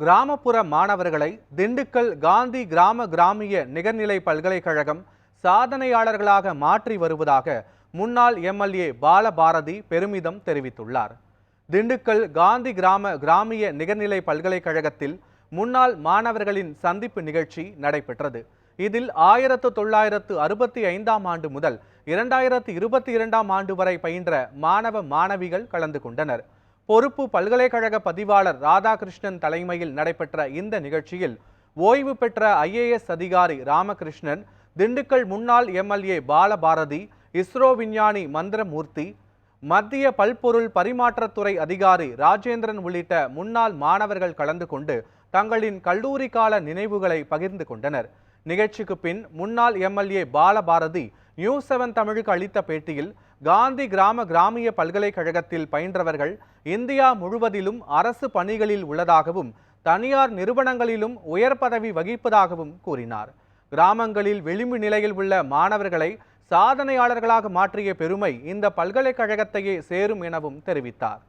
கிராமப்புற மாணவர்களை திண்டுக்கல் காந்தி கிராம கிராமிய நிகர்நிலை பல்கலைக்கழகம் சாதனையாளர்களாக மாற்றி வருவதாக முன்னாள் எம்எல்ஏ பாலபாரதி பெருமிதம் தெரிவித்துள்ளார். திண்டுக்கல் காந்தி கிராம கிராமிய நிகர்நிலை பல்கலைக்கழகத்தில் முன்னாள் மாணவர்களின் சந்திப்பு நிகழ்ச்சி நடைபெற்றது. இதில் ஆயிரத்து தொள்ளாயிரத்து அறுபத்தி ஐந்தாம் ஆண்டு முதல் இரண்டாயிரத்து இருபத்தி இரண்டாம் ஆண்டு வரை பயின்ற மாணவ மாணவிகள் கலந்து கொண்டனர். பொறுப்பு பல்கலைக்கழக பதிவாளர் ராதாகிருஷ்ணன் தலைமையில் நடைபெற்ற இந்த நிகழ்ச்சியில் ஓய்வு பெற்ற ஐஏஎஸ் அதிகாரி ராமகிருஷ்ணன் திண்டுக்கல் முன்னாள் எம்எல்ஏ பாலபாரதி இஸ்ரோ விஞ்ஞானி மந்திரமூர்த்தி மத்திய பல்பொருள் பரிமாற்றத்துறை அதிகாரி ராஜேந்திரன் உள்ளிட்ட முன்னாள் மாணவர்கள் கலந்து கொண்டு தங்களின் கல்லூரி கால நினைவுகளை பகிர்ந்து கொண்டனர். நிகழ்ச்சிக்கு பின் முன்னாள் எம்எல்ஏ பாலபாரதி நியூஸ் செவன் தமிழுக்கு அளித்த பேட்டியில் காந்தி கிராம கிராமிய பல்கலைக்கழகத்தில் பயின்றவர்கள் இந்தியா முழுவதிலும் அரசு பணிகளில் உள்ளதாகவும் தனியார் நிறுவனங்களிலும் உயர் பதவி வகிப்பதாகவும் கூறினார். கிராமங்களில் விளிம்பு நிலையில் உள்ள மாணவர்களை சாதனையாளர்களாக மாற்றிய பெருமை இந்த பல்கலைக்கழகத்தையே சேரும் எனவும் தெரிவித்தார்.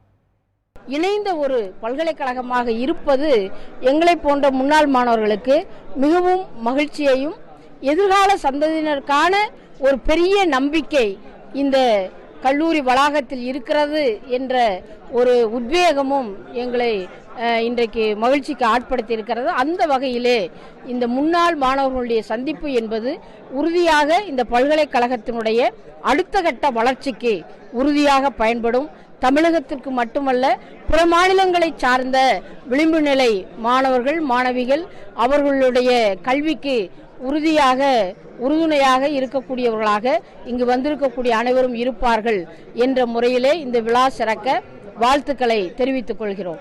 இணைந்த ஒரு பல்கலைக்கழகமாக இருப்பது எங்களை போன்ற முன்னாள் மாணவர்களுக்கு மிகவும் மகிழ்ச்சியையும் எதிர்கால சந்ததியினருக்கான ஒரு பெரிய நம்பிக்கை இந்த கல்லூரி வளாகத்தில் இருக்கிறது என்ற ஒரு உத்வேகமும் எங்களை இன்றைக்கு மகிழ்ச்சிக்கு ஆட்படுத்தி இருக்கிறது அந்த வகையிலே இந்த முன்னாள் மாணவர்களுடைய சந்திப்பு என்பது உறுதியாக இந்த பல்கலைக்கழகத்தினுடைய அடுத்த கட்ட வளர்ச்சிக்கு உறுதியாக பயன்படும். தமிழகத்திற்கு மட்டுமல்ல பிற மாநிலங்களை சார்ந்த விளிம்பு நிலை மாணவர்கள் மாணவிகள் அவர்களுடைய கல்விக்கு உறுதியாக உறுதுணையாக இருக்கக்கூடியவர்களாக இங்கு வந்திருக்கக்கூடிய அனைவரும் இருப்பார்கள் என்ற முறையிலே இந்த விழா சிறக்க வாழ்த்துக்களை தெரிவித்துக் கொள்கிறோம்.